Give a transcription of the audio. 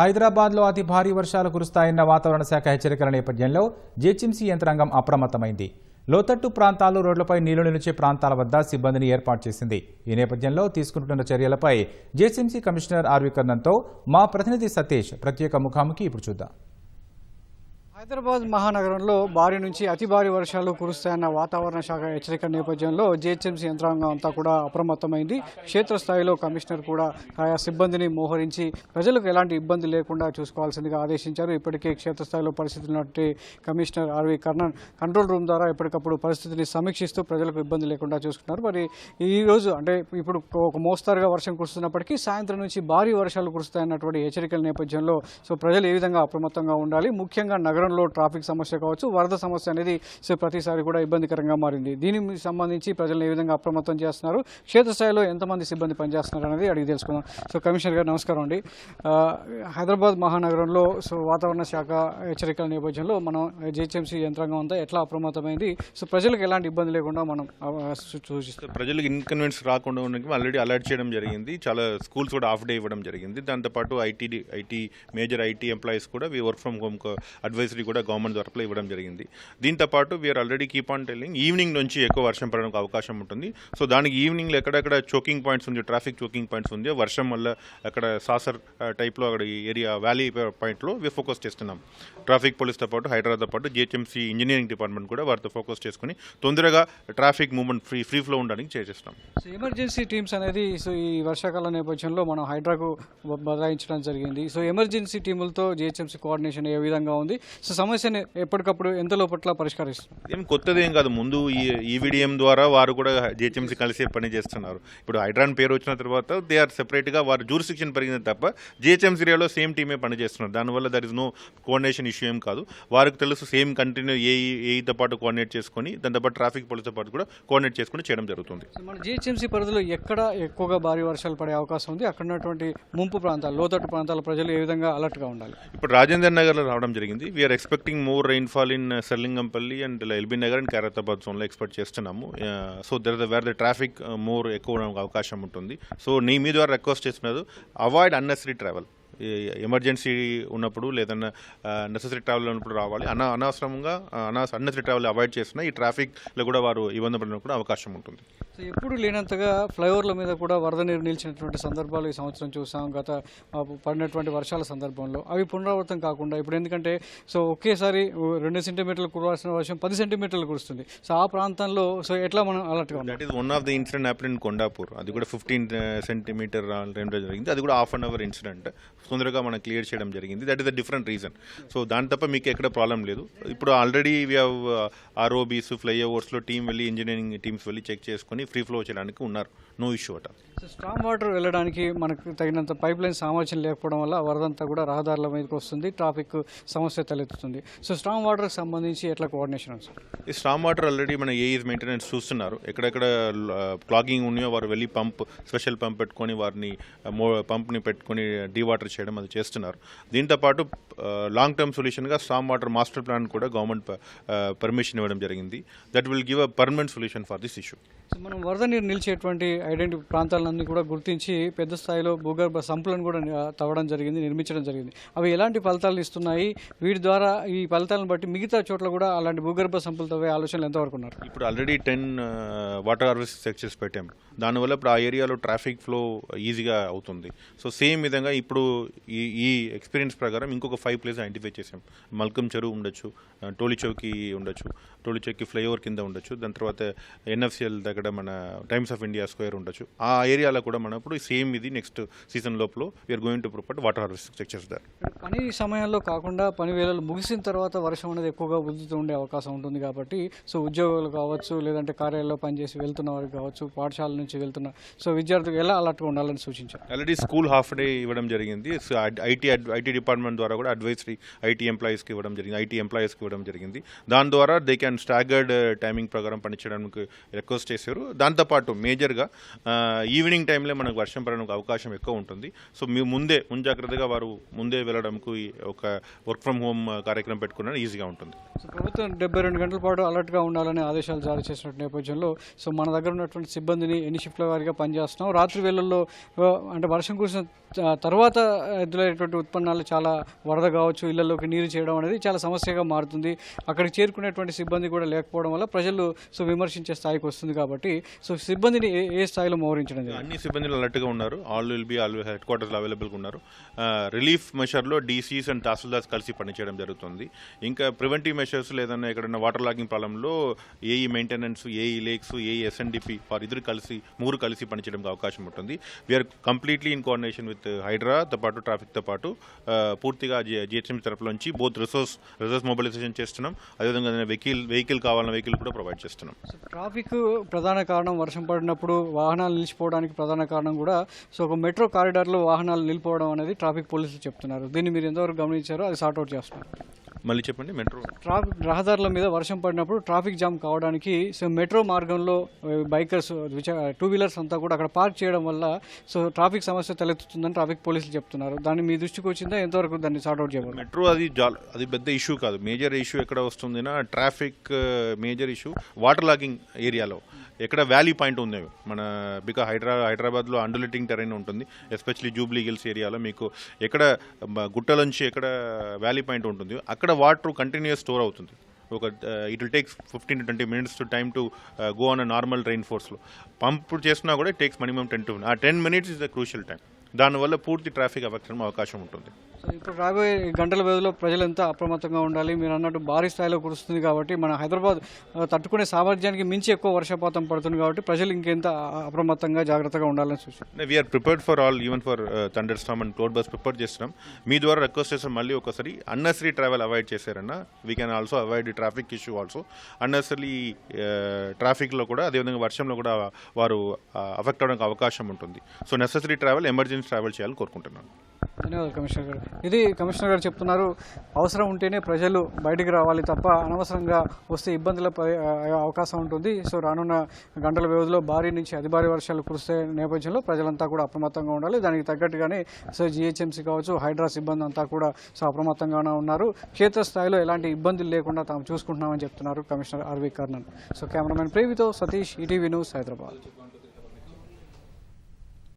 హైదరాబాద్లో అతి భారీ వర్షాలు కురుస్తాయన్న వాతావరణ శాఖ హెచ్చరికల నేపథ్యంలో జీహెచ్ఎంసీ యంత్రాంగం అప్రమత్తమైంది. లోతట్టు ప్రాంతాలు రోడ్లపై నీళ్ళు నిలిచే ప్రాంతాల వద్ద సిబ్బందిని ఏర్పాటు చేసింది. ఈ నేపథ్యంలో తీసుకుంటున్న చర్యలపై జీహెచ్ఎంసీ కమిషనర్ ఆర్వి కర్ణన్తో మా ప్రతినిధి సతీష్ ప్రత్యేక ముఖాముఖి ఇప్పుడు చూద్దాం. హైదరాబాద్ మహానగరంలో భారీ నుంచి అతి భారీ వర్షాలు కురుస్తాయన్న వాతావరణ శాఖ హెచ్చరిక నేపథ్యంలో జిహెచ్ఎంసీ యంత్రాంగం అంతా కూడా అప్రమత్తమైంది. క్షేత్రస్థాయిలో కమిషనర్ కూడా ఆయా సిబ్బందిని మోహరించి ప్రజలకు ఎలాంటి ఇబ్బంది లేకుండా చూసుకోవాల్సిందిగా ఆదేశించారు. ఇప్పటికే క్షేత్రస్థాయిలో పరిస్థితులు commissioner R V Karnan control room ద్వారా ఎప్పటికప్పుడు పరిస్థితిని సమీక్షిస్తూ ప్రజలకు ఇబ్బంది లేకుండా చూసుకున్నారు. మరి ఈరోజు అంటే ఇప్పుడు ఒక మోస్తారుగా వర్షం కురుస్తున్నప్పటికీ సాయంత్రం నుంచి భారీ వర్షాలు కురుస్తాయన్నటువంటి హెచ్చరికల నేపథ్యంలో సో ప్రజలు ఏ విధంగా అప్రమత్తంగా ఉండాలి? ముఖ్యంగా నగరం నగరంలో ట్రాఫిక్ సమస్య కావచ్చు వరద సమస్య అనేది సో ప్రతిసారి కూడా ఇబ్బందికరంగా మారింది. దీనికి సంబంధించి ప్రజలను ఏ విధంగా అప్రమత్తం చేస్తున్నారు క్షేత్రస్థాయిలో ఎంతమంది సిబ్బంది పనిచేస్తున్నారు అనేది అడిగి తెలుసుకుందాం. సో కమిషనర్ గారు నమస్కారం అండి. హైదరాబాద్ మహానగరంలో సో వాతావరణ శాఖ హెచ్చరికల నేపథ్యంలో మనం జిహెచ్ఎంసీ యంత్రాంగం అంతా ఎట్లా అప్రమత్తమైంది సో ప్రజలకు ఎలాంటి ఇబ్బంది లేకుండా మనం సూచిస్తాం. ప్రజలకు ఇన్కన్వీనియన్స్ రాకుండా ఉండడానికి ఆల్రెడీ అలర్ట్ చేయడం జరిగింది. చాలా స్కూల్స్ కూడా హాఫ్ డే ఇవ్వడం జరిగింది. దాంతోపాటు IT IT major IT employees కూడా we work from home advisory కూడా గవర్నమెంట్ తరఫులో ఇవ్వడం జరిగింది. దీంతో పాటు we're already keep on telling evening నుంచి ఎక్కువ వర్షం పడడానికి అవకాశం ఉంటుంది. సో దానికి ఈవినింగ్లో ఎక్కడెక్కడ చోకింగ్ పాయింట్స్ ఉంది ట్రాఫిక్ చోకింగ్ పాయింట్స్ ఉంది వర్షం వల్ల అక్కడ సాసర్ టైప్లో అక్కడ ఏరియా వ్యాలీ పాయింట్లో వి ఫోకస్ చేస్తున్నాం. ట్రాఫిక్ పోలీస్తో పాటు హైదరాబాద్తో పాటు జిహెచ్ఎంసీ ఇంజనీరింగ్ డిపార్ట్మెంట్ కూడా వారితో ఫోకస్ చేసుకుని తొందరగా traffic movement free free flow ఉండడానికి చేసేస్తాం సో ఎమర్జెన్సీ టీమ్స్ అనేది సో ఈ వర్షాకాల నేపథ్యంలో మనం హైడ్రాకు బదలాయించడం జరిగింది. సో ఎమర్జెన్సీ టీములతో జిహెచ్ఎంసీ కోఆర్డినేషన్ ఏ విధంగా ఉంది? సో సమస్యని ఎప్పటికప్పుడు ఎంత లోపట్ల పరిష్కరిస్తుంది ఏం కొత్తది ఏం కాదు. ముందు ఈ ఈవీడిఎం ద్వారా వారు కూడా జిహెచ్ఎంసీ కలిసి పని చేస్తున్నారు. ఇప్పుడు హైడ్రాన్ పేరు వచ్చిన తర్వాత దే ఆర్ సెపరేట్గా వారు జూరిస్టిక్షన్ పెరిగింది తప్ప జిహెచ్ఎంసీ ఏరియాలో సేమ్ టీమే పని చేస్తున్నారు. దానివల్ల there is no coordination issue ఏం కాదు. వారికి తెలుసు సేమ్ కంటిన్యూ ఏ ఏతో పాటు కోఆర్డినేట్ చేసుకొని దాంతోపాటు ట్రాఫిక్ పోలీస్తో పాటు కూడా కోఆర్డినేట్ చేసుకుని చేయడం జరుగుతుంది. మన జిహెచ్ఎంసీ పరిధిలో ఎక్కడ ఎక్కువగా భారీ వర్షాలు పడే అవకాశం ఉంది? అక్కడ ఉన్నటువంటి ముంపు ప్రాంతాలు లోతట్టు ప్రాంతాల ప్రజలు ఏ విధంగా అలర్ట్గా ఉండాలి? ఇప్పుడు రాజేందర్ నగర్లో రావడం జరిగింది. We're expecting more rainfall in Serilingampally and L B Nagar and Khairatabad జోన్లో ఎక్స్పెక్ట్ చేస్తున్నాము. So there the where the traffic more ఎక్కువ అవకాశం ఉంటుంది. సో నీ మీ ద్వారా రిక్వెస్ట్ చేస్తున్నారు అవాయిడ్ అన్నెసరీ ట్రావెల్ ఎమర్జెన్సీ ఉన్నప్పుడు లేదన్నా uh, నెసరీ ట్రావెల్ ఉన్నప్పుడు రావాలి. అన అనవసరంగా అనా అన్నెసరీ ట్రావెల్ అవాయిడ్ చేసినా ఈ ట్రాఫిక్లో కూడా వారు ఇబ్బంది పడిన కూడా అవకాశం ఉంటుంది. సో ఎప్పుడు లేనంతగా ఫ్లైఓవర్ల మీద కూడా వరద నీరు నిలిచినటువంటి సందర్భాలు ఈ సంవత్సరం చూసాం. గత పడినటువంటి వర్షాల సందర్భంలో. అవి పునరావృతం కాకుండా ఇప్పుడు ఎందుకంటే సో ఒకేసారి రెండు సెంటీమీటర్లు కురవాల్సిన వర్షం పది సెంటీమీటర్లు కురుస్తుంది. సో ఆ ప్రాంతంలో సో ఎట్లా మనం అలర్ట్గా that is one of the incident happen in Kondapur అది కూడా ఫిఫ్టీన్ సెంటీమీటర్ uh, uh, రెండు జరిగింది. అది కూడా హాఫ్ అన్ అవర్ ఇన్సిడెంట్ తొందరగా మనం క్లియర్ చేయడం జరిగింది. That is the different reason so దాని తప్ప మీకు ఎక్కడ ప్రాబ్లం లేదు. ఇప్పుడు ఆల్రెడీ వీ హ్యావ్ ఆర్ఓబీస్ ఫ్లైఓవర్స్లో టీం వెళ్ళి ఇంజనీరింగ్ టీమ్స్ వెళ్ళి చెక్ చేసుకొని ఫ్రీ ఫ్లో చేయడానికి ఉన్నారు. నో ఇష్యూ అట. సో స్ట్రాంగ్ వాటర్ వెళ్ళడానికి మనకు తగినంత పైప్ లైన్ సామర్థ్యం లేకపోవడం వల్ల వరదంతా కూడా రహదారుల మీదకి వస్తుంది ట్రాఫిక్ సమస్య తలెత్తుతుంది. సో స్ట్రాంగ్ వాటర్కి సంబంధించి ఎట్లా కోఆర్డినేషన్ ఉంది సార్ ఈ స్టామ్ వాటర్ ఆల్రెడీ మన ఏఈస్ మెయింటెనెన్స్ చూస్తున్నారు. ఎక్కడెక్కడ క్లాగింగ్ ఉన్నాయో వారు వెళ్ళి పంప్ స్పెషల్ పంప్ పెట్టుకొని వారిని పంప్ని పెట్టుకొని డీ వాటర్ చేయడం అది చేస్తున్నారు. దీంతో పాటు లాంగ్ టర్మ్ సొల్యూషన్గా స్టామ్ వాటర్ మాస్టర్ ప్లాన్ కూడా గవర్నమెంట్ పర్మిషన్ ఇవ్వడం జరిగింది. That will give a permanent solution for this issue మనం వరద నీరు నిలిచేటువంటి ఐడెంటి ప్రాంతాలన్నీ కూడా గుర్తించి పెద్ద స్థాయిలో భూగర్భ సంపులను కూడా తవ్వడం జరిగింది నిర్మించడం జరిగింది. అవి ఎలాంటి ఫలితాలు ఇస్తున్నాయి? వీటి ద్వారా ఈ ఫలితాలను బట్టి మిగతా చోట్ల కూడా అలాంటి భూగర్భ సంపులు తవ్వే ఆలోచనలు ఎంతవరకు ఉన్నారు? ఇప్పుడు already ten water harvest sections పెట్టాము దానివల్ల ఇప్పుడు ఆ ఏరియాలో ట్రాఫిక్ ఫ్లో ఈజీగా అవుతుంది. సో సేమ్ విధంగా ఇప్పుడు ఈ ఈ ఎక్స్పీరియన్స్ ప్రకారం ఇంకొక ఫైవ్ ప్లేస్ ఐడెంటిఫై చేసాం మల్కం చెరువు ఉండొచ్చు ఆ, టోలీ చౌకి ఉండొచ్చు టోలీ ఫ్లైఓవర్ కింద ఉండొచ్చు. దాని తర్వాత ఎన్ఎఫ్సిఎల్ దగ్గర మన టైమ్స్ ఆఫ్ ఇండియా స్క్వేర్ ఉండొచ్చు. ఆ ఏరియాలో కూడా మనం ఇప్పుడు సేమ్ ఇది నెక్స్ట్ సీజన్ లోపల వీఆర్ గోయింగ్ టు ప్రొపట్ వాటర్ హార్వెస్ట్ సెక్షన్స్ దార్ పని సమయంలో కాకుండా పని వేళలు ముగిసిన తర్వాత వర్షం అనేది ఎక్కువగా ఉద్దుతూ ఉండే అవకాశం ఉంటుంది కాబట్టి సో ఉద్యోగులు కావచ్చు లేదంటే కార్యాలయంలో పనిచేసి వెళ్తున్న వారికి కావచ్చు పాఠశాల నుంచి వెళ్తున్న సో విద్యార్థులు ఎలా అలర్ట్గా ఉండాలని సూచించారు? ఆల్రెడీ స్కూల్ హాఫ్ డే ఇవ్వడం జరిగింది. సో ఐటీ ఐటీ డిపార్ట్మెంట్ ద్వారా కూడా అడ్వైజరీ ఐటీ ఎంప్లాయీస్కి ఇవ్వడం జరిగింది. ఐటీ ఎంప్లాయీస్కి ఇవ్వడం జరిగింది. దాని ద్వారా దే క్యాన్ స్టాగర్డ్ టైమింగ్ ప్రకారం పనిచేయడానికి రిక్వెస్ట్ చేసే చేశారు. దాంతోపాటు మేజర్గా ఈవినింగ్ టైంలో మనకు వర్షం పడడానికి అవకాశం ఎక్కువ ఉంటుంది. సో మీ ముందే ముంజాగ్రత్తగా వారు ముందే వెళ్ళడానికి ఒక వర్క్ ఫ్రమ్ హోమ్ కార్యక్రమం పెట్టుకున్న ఈజీగా ఉంటుంది. సో ప్రభుత్వం డెబ్బై రెండు గంటల పాటు అలర్ట్గా ఉండాలని ఆదేశాలు జారీ చేసిన నేపథ్యంలో సో మన దగ్గర ఉన్నటువంటి సిబ్బందిని ఎన్ని షిఫ్ట్ల వారిగా పనిచేస్తున్నాం? రాత్రి వేళల్లో అంటే వర్షం కురిసిన తర్వాత ఎదురైనటువంటి ఉత్పన్నాలు చాలా వరద కావచ్చు ఇళ్ళలోకి నీరు చేయడం అనేది చాలా సమస్యగా మారుతుంది. అక్కడికి చేరుకునేటువంటి సిబ్బంది కూడా లేకపోవడం వల్ల ప్రజలు సో విమర్శించే స్థాయికి వస్తుంది కాబట్టి. సో సిబ్బందిని ఏ ఏ స్థాయిలో మోహరించడం జరిగింది? అన్ని సిబ్బందులు అలర్ట్గా ఉన్నారు. ఆల్ విల్ బి ఆల్ హెడ్ క్వార్టర్స్లో అవైలబుల్గా ఉన్నారు. రిలీఫ్ మెషర్లో డీసీస్ అండ్ తహసీల్దార్స్ కలిసి పనిచేయడం జరుగుతుంది. ఇంకా ప్రివెంటివ్ మెషర్స్ లేదన్నా ఎక్కడన్నా వాటర్ లాగింగ్ ప్రాబ్లంలో AE maintenance AE lakes AE SNDP వారు ఇద్దరు కలిసి ముగ్గురు కలిసి పనిచేయడానికి అవకాశం ఉంటుంది. We're completely in coordination with హైడ్రాతో పాటు ట్రాఫిక్తో పాటు. పూర్తిగా జిహెచ్ఎంసీ తరఫులోంచి బోత్ రిసోర్స్ రిసోర్స్ మొబిలైజేషన్ చేస్తున్నాం. అదేవిధంగా వెహికల్ వెహికల్ కావాలన్న వెహికల్ కూడా ప్రొవైడ్ చేస్తున్నాం. ట్రాఫిక్ ప్రధాన ప్రధాన కారణం వర్షం పడినప్పుడు వాహనాలు నిలిచిపోవడానికి ప్రధాన కారణం కూడా సో ఒక మెట్రో కారిడార్లో వాహనాలు నిలిపోవడం అనేది ట్రాఫిక్ పోలీసులు చెప్తున్నారు. దీన్ని మీరు ఎంతవరకు గమనించారో అది సార్ట్అవుట్ చేస్తున్నారు మళ్ళీ చెప్పండి మెట్రో. ట్రాఫిక్ రహదారుల మీద వర్షం పడినప్పుడు ట్రాఫిక్ జామ్ కావడానికి సో మెట్రో మార్గంలో బైకర్స్ టూ వీలర్స్ అంతా కూడా అక్కడ పార్క్ చేయడం వల్ల సో ట్రాఫిక్ సమస్య తలెత్తుతుందని ట్రాఫిక్ పోలీసులు చెప్తున్నారు. దాన్ని మీ దృష్టికి వచ్చిందా? ఎంతవరకు దాన్ని సార్ట్అవుట్ చేయబోతున్నారు? మెట్రో అది అది పెద్ద ఇష్యూ కాదు. మేజర్ ఇష్యూ ఎక్కడ వస్తుందినా traffic major issue water logging ఏరియాలో. ఎక్కడ వ్యాలీ పాయింట్ ఉంది. మన బికా హైదరా హైదరాబాద్లో అండులేటింగ్ టెరైన్ ఉంటుంది. ఎస్పెషలీ జూబ్లీ హిల్స్ ఏరియాలో మీకు ఎక్కడ మ, గుట్టలోంచి ఎక్కడ వ్యాలీ పాయింట్ ఉంటుంది. అక్కడ వాటర్ కంటిన్యూస్ స్టోర్ అవుతుంది. ఒక it will takes fifteen to twenty minutes to time to go on a normal rain ఫోర్స్లో pump చేసినా కూడా takes minimum ten to ah ten minutes is the crucial time దానివల్ల పూర్తి traffic అవ్వడం అవకాశం ఉంటుంది. So ఇప్పుడు రాబోయే గంటల వ్యవధిలో ఎంత అప్రమత్తంగా ఉండాలి? మీరు అన్నట్టు భారీ స్థాయిలో కురుస్తుంది కాబట్టి మన హైదరాబాద్ తట్టుకునే సామర్థ్యానికి మించి ఎక్కువ వర్షపాతం పడుతుంది కాబట్టి ప్రజలు ఇంకెంత అప్రమత్తంగా జాగ్రత్తగా ఉండాలని సూచన we're prepared for all even for thunder storm and cloudburst prepare చేస్తున్నాం. మీ ద్వారా రిక్వెస్ట్ చేస్తాం మళ్ళీ ఒకసారి అన్నెసరీ ట్రావెల్ అవాయిడ్ చేశారన్న we can also avoid traffic issue also unnecessary ట్రాఫిక్లో కూడా అదేవిధంగా వర్షంలో కూడా వారు అఫెక్ట్ అవడానికి అవకాశం ఉంటుంది. So necessary travel emergency travel చేయాలని కోరుకుంటున్నాను. ధన్యవాదాలు కమిషనర్ గారు. ఇది కమిషనర్ గారు చెప్తున్నారు అవసరం ఉంటేనే ప్రజలు బయటికి రావాలి తప్ప అనవసరంగా వస్తే ఇబ్బందుల అవకాశం ఉంటుంది. సో రానున్న గంటల వ్యవధిలో భారీ నుంచి అతి భారీ వర్షాలు కురిసే నేపథ్యంలో ప్రజలంతా కూడా అప్రమత్తంగా ఉండాలి. దానికి తగ్గట్టుగానే సో జిహెచ్ఎంసీ కావచ్చు హైడ్రా సిబ్బంది అంతా కూడా సో అప్రమత్తంగానే ఉన్నారు. క్షేత్రస్థాయిలో ఎలాంటి ఇబ్బందులు లేకుండా తాము చూసుకుంటున్నామని చెప్తున్నారు commissioner R V Karnan. So cameraman ప్రేవితో Satish ETV news Hyderabad.